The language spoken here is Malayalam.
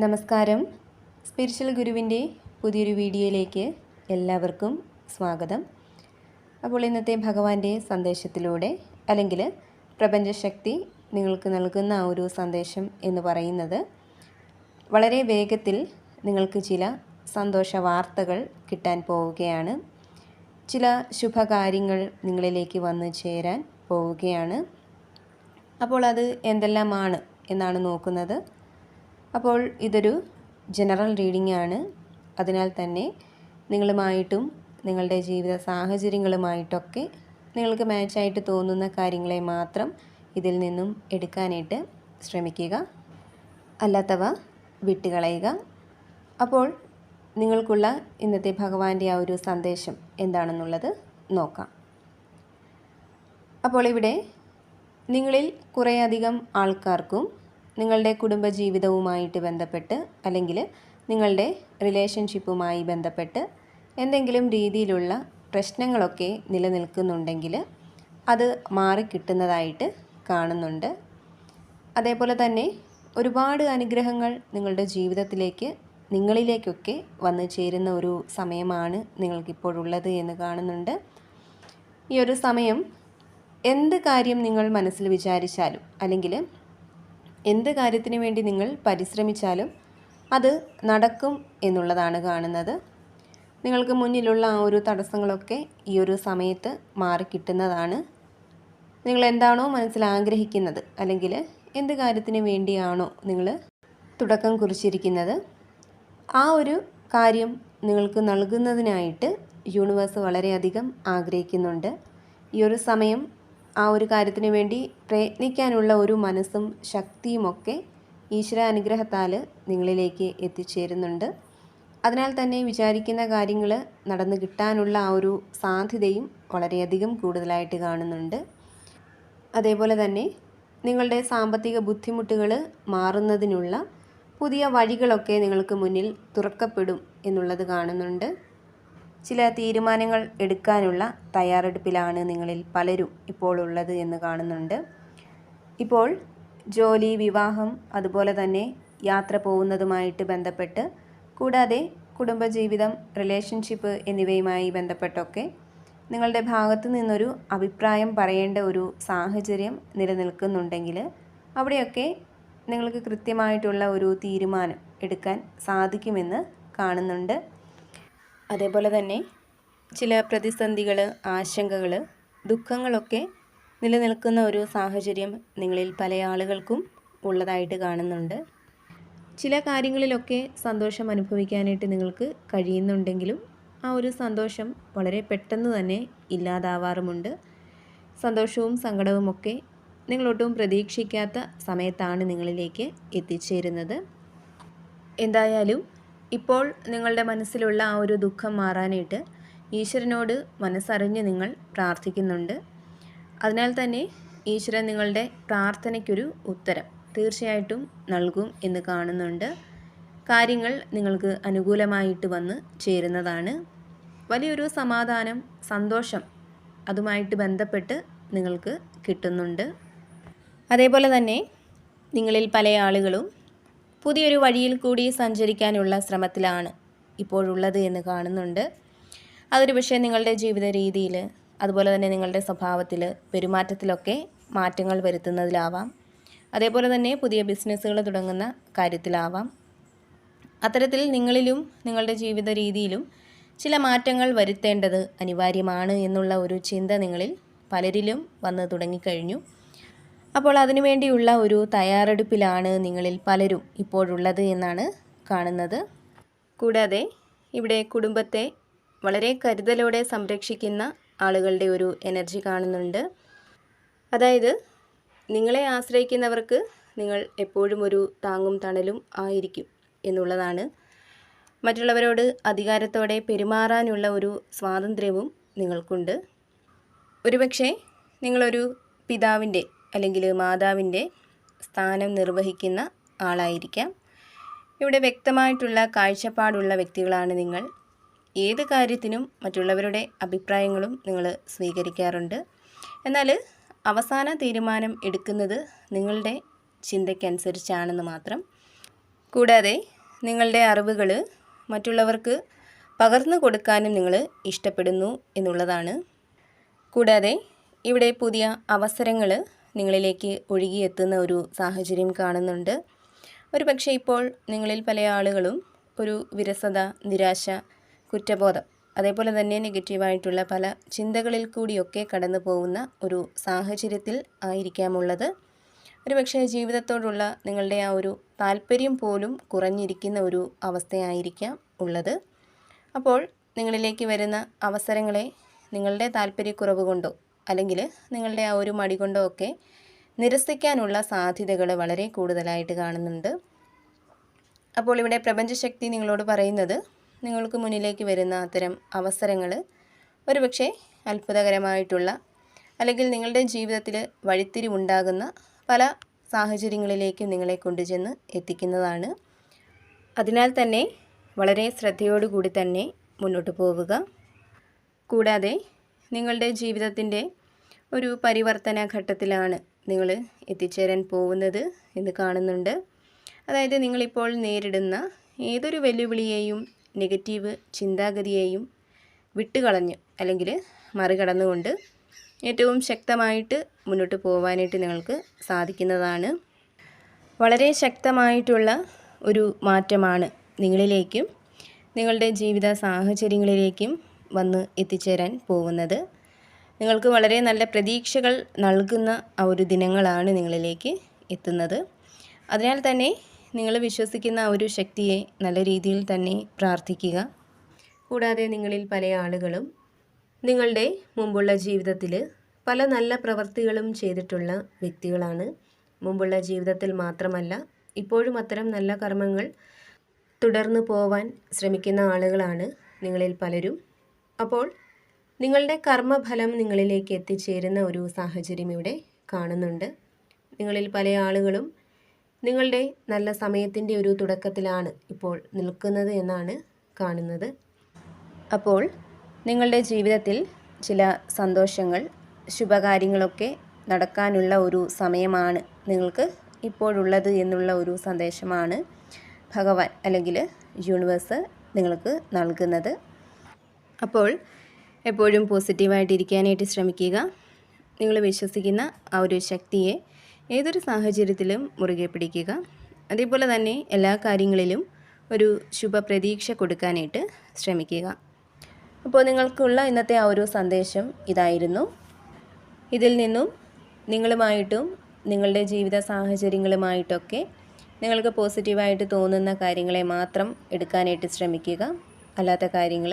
നമസ്കാരം. സ്പിരിച്വൽ ഗുരുവിന്റെ പുതിയൊരു വീഡിയോയിലേക്ക് എല്ലാവർക്കും സ്വാഗതം. അപ്പോൾ ഇന്നത്തെ ഭഗവാന്റെ സന്ദേശത്തിലൂടെ അല്ലെങ്കിൽ പ്രപഞ്ചശക്തി നിങ്ങൾക്ക് നൽകുന്ന ആ ഒരു സന്ദേശം എന്ന് പറയുന്നത് വളരെ വേഗത്തിൽ നിങ്ങൾക്ക് ചില സന്തോഷ വാർത്തകൾ കിട്ടാൻ പോവുകയാണ്. ചില ശുഭകാര്യങ്ങൾ നിങ്ങളിലേക്ക് വന്നു ചേരാൻ പോവുകയാണ്. അപ്പോൾ അത് എന്തെല്ലാമാണ് എന്നാണ് നോക്കുന്നത്. അപ്പോൾ ഇതൊരു ജനറൽ റീഡിംഗ് ആണ് അതിനാൽ തന്നെ നിങ്ങളുമായിട്ടും നിങ്ങളുടെ ജീവിത സാഹചര്യങ്ങളുമായിട്ടൊക്കെ നിങ്ങൾക്ക് മാച്ചായിട്ട് തോന്നുന്ന കാര്യങ്ങളെ മാത്രം ഇതിൽ നിന്നും എടുക്കാനായിട്ട് ശ്രമിക്കുക. അല്ലാത്തവ വിട്ടുകളയുക. അപ്പോൾ നിങ്ങൾക്കുള്ള ഇന്നത്തെ ഭഗവാന്റെ ആ ഒരു സന്ദേശം എന്താണെന്നുള്ളത് നോക്കാം. അപ്പോൾ ഇവിടെ നിങ്ങളിൽ കുറേയധികം ആൾക്കാർക്കും നിങ്ങളുടെ കുടുംബജീവിതവുമായിട്ട് ബന്ധപ്പെട്ട് അല്ലെങ്കിൽ നിങ്ങളുടെ റിലേഷൻഷിപ്പുമായി ബന്ധപ്പെട്ട് എന്തെങ്കിലും രീതിയിലുള്ള പ്രശ്നങ്ങളൊക്കെ നിലനിൽക്കുന്നുണ്ടെങ്കിൽ അത് മാറിക്കിട്ടുന്നതായിട്ട് കാണുന്നുണ്ട്. അതേപോലെ തന്നെ ഒരുപാട് അനുഗ്രഹങ്ങൾ നിങ്ങളുടെ ജീവിതത്തിലേക്ക് നിങ്ങളിലേക്കൊക്കെ വന്നു ചേരുന്ന ഒരു സമയമാണ് നിങ്ങൾക്കിപ്പോഴുള്ളത് എന്ന് കാണുന്നുണ്ട്. ഈ ഒരു സമയം എന്ത് കാര്യം നിങ്ങൾ മനസ്സിൽ വിചാരിച്ചാലും അല്ലെങ്കിൽ എന്ത് കാര്യത്തിന് വേണ്ടി നിങ്ങൾ പരിശ്രമിച്ചാലും അത് നടക്കും എന്നുള്ളതാണ് കാണുന്നത്. നിങ്ങൾക്ക് മുന്നിലുള്ള ആ ഒരു തടസ്സങ്ങളൊക്കെ ഈ ഒരു സമയത്ത് മാറിക്കിട്ടുന്നതാണ് നിങ്ങൾ എന്താണോ മനസ്സിൽ ആഗ്രഹിക്കുന്നത് അല്ലെങ്കിൽ എന്ത് കാര്യത്തിന് വേണ്ടിയാണോ നിങ്ങൾ തുടക്കം കുറിച്ചിരിക്കുന്നത് ആ ഒരു കാര്യം നിങ്ങൾക്ക് നൽകുന്നതിനായിട്ട് യൂണിവേഴ്സ് വളരെയധികം ആഗ്രഹിക്കുന്നുണ്ട്. ഈ ഒരു സമയം ആ ഒരു കാര്യത്തിന് വേണ്ടി പ്രയത്നിക്കാനുള്ള ഒരു മനസ്സും ശക്തിയുമൊക്കെ ഈശ്വര അനുഗ്രഹത്താൽ നിങ്ങളിലേക്ക് എത്തിച്ചേരുന്നുണ്ട്. അതിനാൽ തന്നെ വിചാരിക്കുന്ന കാര്യങ്ങൾ നടന്നു കിട്ടാനുള്ള ആ ഒരു സാധ്യതയും വളരെയധികം കൂടുതലായിട്ട് കാണുന്നുണ്ട്. അതേപോലെ തന്നെ നിങ്ങളുടെ സാമ്പത്തിക ബുദ്ധിമുട്ടുകൾ മാറുന്നതിനുള്ള പുതിയ വഴികളൊക്കെ നിങ്ങൾക്ക് മുന്നിൽ തുറക്കപ്പെടും എന്നുള്ളത് കാണുന്നുണ്ട്. ചില തീരുമാനങ്ങൾ എടുക്കാനുള്ള തയ്യാറെടുപ്പിലാണ് നിങ്ങളിൽ പലരും ഇപ്പോൾ ഉള്ളത് എന്ന് കാണുന്നുണ്ട്. ഇപ്പോൾ ജോലി വിവാഹം അതുപോലെ തന്നെ യാത്ര പോകുന്നതുമായിട്ട് ബന്ധപ്പെട്ട് കൂടാതെ കുടുംബജീവിതം റിലേഷൻഷിപ്പ് എന്നിവയുമായി ബന്ധപ്പെട്ടൊക്കെ നിങ്ങളുടെ ഭാഗത്തു നിന്നൊരു അഭിപ്രായം പറയേണ്ട ഒരു സാഹചര്യം നിലനിൽക്കുന്നുണ്ടെങ്കിൽ അവിടെയൊക്കെ നിങ്ങൾക്ക് കൃത്യമായിട്ടുള്ള ഒരു തീരുമാനം എടുക്കാൻ സാധിക്കുമെന്ന് കാണുന്നുണ്ട്. അതേപോലെ തന്നെ ചില പ്രതിസന്ധികൾ ആശങ്കകൾ ദുഃഖങ്ങളൊക്കെ നിലനിൽക്കുന്ന ഒരു സാഹചര്യം നിങ്ങളിൽ പല ആളുകൾക്കും ഉള്ളതായിട്ട് കാണുന്നുണ്ട്. ചില കാര്യങ്ങളിലൊക്കെ സന്തോഷം അനുഭവിക്കാനായിട്ട് നിങ്ങൾക്ക് കഴിയുന്നുണ്ടെങ്കിലും ആ ഒരു സന്തോഷം വളരെ പെട്ടെന്ന് തന്നെ ഇല്ലാതാവാറുമുണ്ട്. സന്തോഷവും സങ്കടവും ഒക്കെ നിങ്ങളൊട്ടും പ്രതീക്ഷിക്കാത്ത സമയത്താണ് നിങ്ങളിലേക്ക് എത്തിച്ചേരുന്നത്. എന്തായാലും ഇപ്പോൾ നിങ്ങളുടെ മനസ്സിലുള്ള ആ ഒരു ദുഃഖം മാറാനായിട്ട് ഈശ്വരനോട് മനസ്സറിഞ്ഞ് നിങ്ങൾ പ്രാർത്ഥിക്കുന്നുണ്ട്. അതിനാൽ തന്നെ ഈശ്വരൻ നിങ്ങളുടെ പ്രാർത്ഥനയ്ക്കൊരു ഉത്തരം തീർച്ചയായിട്ടും നൽകും എന്ന് കാണുന്നുണ്ട്. കാര്യങ്ങൾ നിങ്ങൾക്ക് അനുകൂലമായിട്ട് വന്ന് ചേരുന്നതാണ്. വലിയൊരു സമാധാനം സന്തോഷം അതുമായിട്ട് ബന്ധപ്പെട്ട് നിങ്ങൾക്ക് കിട്ടുന്നുണ്ട്. അതേപോലെ തന്നെ നിങ്ങളിൽ പല ആളുകളും പുതിയൊരു വഴിയിൽ കൂടി സഞ്ചരിക്കാനുള്ള ശ്രമത്തിലാണ് ഇപ്പോഴുള്ളത് എന്ന് കാണുന്നുണ്ട്. അതൊരു പക്ഷേ നിങ്ങളുടെ ജീവിത രീതിയിൽ അതുപോലെ തന്നെ നിങ്ങളുടെ സ്വഭാവത്തിൽ പെരുമാറ്റത്തിലൊക്കെ മാറ്റങ്ങൾ വരുത്തുന്നതിലാവാം. അതേപോലെ തന്നെ പുതിയ ബിസിനസ്സുകൾ തുടങ്ങുന്ന കാര്യത്തിലാവാം. അത്തരത്തിൽ നിങ്ങളിലും നിങ്ങളുടെ ജീവിത രീതിയിലും ചില മാറ്റങ്ങൾ വരുത്തേണ്ടത് അനിവാര്യമാണ് എന്നുള്ള ഒരു ചിന്ത നിങ്ങളിൽ പലരിലും വന്ന് തുടങ്ങിക്കഴിഞ്ഞു. അപ്പോൾ അതിനുവേണ്ടിയുള്ള ഒരു തയ്യാറെടുപ്പിലാണ് നിങ്ങളിൽ പലരും ഇപ്പോഴുള്ളത് എന്നാണ് കാണുന്നത്. കൂടാതെ ഇവിടെ കുടുംബത്തെ വളരെ കരുതലോടെ സംരക്ഷിക്കുന്ന ആളുകളുടെ ഒരു എനർജി കാണുന്നുണ്ട്. അതായത് നിങ്ങളെ ആശ്രയിക്കുന്നവർക്ക് നിങ്ങൾ എപ്പോഴും ഒരു താങ്ങും തണലും ആയിരിക്കും എന്നുള്ളതാണ്. മറ്റുള്ളവരോട് അധികാരത്തോടെ പെരുമാറാനുള്ള ഒരു സ്വാതന്ത്ര്യവും നിങ്ങൾക്കുണ്ട്. ഒരുപക്ഷെ നിങ്ങളൊരു പിതാവിന്റെ അല്ലെങ്കിൽ മാതാവിന്റെ സ്ഥാനം നിർവഹിക്കുന്ന ആളായിരിക്കാം. ഇവിടെ വ്യക്തമായിട്ടുള്ള കാഴ്ചപ്പാടുള്ള വ്യക്തികളാണ് നിങ്ങൾ. ഏത് കാര്യത്തിനും മറ്റുള്ളവരുടെ അഭിപ്രായങ്ങളും നിങ്ങൾ സ്വീകരിക്കാറുണ്ട്. എന്നാൽ അവസാന തീരുമാനം എടുക്കുന്നത് നിങ്ങളുടെ ചിന്തയ്ക്കനുസരിച്ചാണെന്ന് മാത്രം. കൂടാതെ നിങ്ങളുടെ അറിവുകൾ മറ്റുള്ളവർക്ക് പകർന്നു കൊടുക്കാനും നിങ്ങൾ ഇഷ്ടപ്പെടുന്നു എന്നുള്ളതാണ്. കൂടാതെ ഇവിടെ പുതിയ അവസരങ്ങൾ നിങ്ങളിലേക്ക് ഒഴുകിയെത്തുന്ന ഒരു സാഹചര്യം കാണുന്നുണ്ട്. ഒരു പക്ഷേ ഇപ്പോൾ നിങ്ങളിൽ പല ആളുകളും ഒരു വിരസത നിരാശ കുറ്റബോധം അതേപോലെ തന്നെ നെഗറ്റീവായിട്ടുള്ള പല ചിന്തകളിൽ കൂടിയൊക്കെ കടന്നു പോകുന്ന ഒരു സാഹചര്യത്തിൽ ആയിരിക്കാമുള്ളത്. ഒരു പക്ഷേ ജീവിതത്തോടുള്ള നിങ്ങളുടെ ആ ഒരു താല്പര്യം പോലും കുറഞ്ഞിരിക്കുന്ന ഒരു അവസ്ഥയായിരിക്കാം ഉള്ളത്. അപ്പോൾ നിങ്ങളിലേക്ക് വരുന്ന അവസരങ്ങളെ നിങ്ങളുടെ താല്പര്യക്കുറവ് കൊണ്ടോ അല്ലെങ്കിൽ നിങ്ങളുടെ ആ ഒരു മടി കൊണ്ടോ ഒക്കെ നിരസിക്കാനുള്ള സാധ്യതകൾ വളരെ കൂടുതലായിട്ട് കാണുന്നുണ്ട്. അപ്പോൾ ഇവിടെ പ്രപഞ്ചശക്തി നിങ്ങളോട് പറയുന്നത് നിങ്ങൾക്ക് മുന്നിലേക്ക് വരുന്ന അത്തരം അവസരങ്ങൾ ഒരുപക്ഷെ അത്ഭുതകരമായിട്ടുള്ള അല്ലെങ്കിൽ നിങ്ങളുടെ ജീവിതത്തിൽ വഴിത്തിരിവുണ്ടാകുന്ന പല സാഹചര്യങ്ങളിലേക്കും നിങ്ങളെ കൊണ്ടുചെന്ന് എത്തിക്കുന്നതാണ്. അതിനാൽ തന്നെ വളരെ ശ്രദ്ധയോടുകൂടി തന്നെ മുന്നോട്ട് പോവുക. കൂടാതെ നിങ്ങളുടെ ജീവിതത്തിന്റെ ഒരു പരിവർത്തന ഘട്ടത്തിലാണ് നിങ്ങൾ എത്തിച്ചേരാൻ പോകുന്നത് എന്ന് കാണുന്നുണ്ട്. അതായത് നിങ്ങളിപ്പോൾ നേരിടുന്ന ഏതൊരു വെല്ലുവിളിയെയും നെഗറ്റീവ് ചിന്താഗതിയെയും വിട്ടുകളഞ്ഞ് അല്ലെങ്കിൽ മറികടന്നുകൊണ്ട് ഏറ്റവും ശക്തമായിട്ട് മുന്നോട്ട് പോകാനായിട്ട് നിങ്ങൾക്ക് സാധിക്കുന്നതാണ്. വളരെ ശക്തമായിട്ടുള്ള ഒരു മാറ്റമാണ് നിങ്ങളിലേക്കും നിങ്ങളുടെ ജീവിത സാഹചര്യങ്ങളിലേക്കും വന്ന് എത്തിച്ചേരാൻ പോകുന്നത്. നിങ്ങൾക്ക് വളരെ നല്ല പ്രതീക്ഷകൾ നൽകുന്ന ആ ഒരു ദിനങ്ങളാണ് നിങ്ങളിലേക്ക് എത്തുന്നത്. അതിനാൽ തന്നെ നിങ്ങൾ വിശ്വസിക്കുന്ന ആ ഒരു ശക്തിയെ നല്ല രീതിയിൽ തന്നെ പ്രാർത്ഥിക്കുക. കൂടാതെ നിങ്ങളിൽ പല ആളുകളും നിങ്ങളുടെ മുമ്പുള്ള ജീവിതത്തിൽ പല നല്ല പ്രവർത്തികളും ചെയ്തിട്ടുള്ള വ്യക്തികളാണ്. മുമ്പുള്ള ജീവിതത്തിൽ മാത്രമല്ല ഇപ്പോഴും അത്തരം നല്ല കർമ്മങ്ങൾ തുടർന്നു പോവാൻ ശ്രമിക്കുന്ന ആളുകളാണ് നിങ്ങളിൽ പലരും. അപ്പോൾ നിങ്ങളുടെ കർമ്മഫലം നിങ്ങളിലേക്ക് എത്തിച്ചേരുന്ന ഒരു സാഹചര്യം ഇവിടെ കാണുന്നുണ്ട്. നിങ്ങളിൽ പല ആളുകളും നിങ്ങളുടെ നല്ല സമയത്തിന്റെ ഒരു തുടക്കത്തിലാണ് ഇപ്പോൾ നിൽക്കുന്നത് എന്നാണ് കാണുന്നത്. അപ്പോൾ നിങ്ങളുടെ ജീവിതത്തിൽ ചില സന്തോഷങ്ങൾ ശുഭകാര്യങ്ങളൊക്കെ നടക്കാനുള്ള ഒരു സമയമാണ് നിങ്ങൾക്ക് ഇപ്പോഴുള്ളത് എന്നുള്ള ഒരു സന്ദേശമാണ് ഭഗവാൻ അല്ലെങ്കിൽ യൂണിവേഴ്സ് നിങ്ങൾക്ക് നൽകുന്നത്. അപ്പോൾ എപ്പോഴും പോസിറ്റീവായിട്ടിരിക്കാനായിട്ട് ശ്രമിക്കുക. നിങ്ങൾ വിശ്വസിക്കുന്ന ആ ഒരു ശക്തിയെ ഏതൊരു സാഹചര്യത്തിലും മുറുകെ പിടിക്കുക. അതേപോലെ തന്നെ എല്ലാ കാര്യങ്ങളിലും ഒരു ശുഭപ്രതീക്ഷ കൊടുക്കാനായിട്ട് ശ്രമിക്കുക. അപ്പോൾ നിങ്ങൾക്കുള്ള ഇന്നത്തെ ആ ഒരു സന്ദേശം ഇതായിരുന്നു. ഇതിൽ നിന്നും നിങ്ങളുമായിട്ടും നിങ്ങളുടെ ജീവിത സാഹചര്യങ്ങളുമായിട്ടൊക്കെ നിങ്ങൾക്ക് പോസിറ്റീവായിട്ട് തോന്നുന്ന കാര്യങ്ങളെ മാത്രം എടുക്കാനായിട്ട് ശ്രമിക്കുക. അല്ലാത്ത കാര്യങ്ങൾ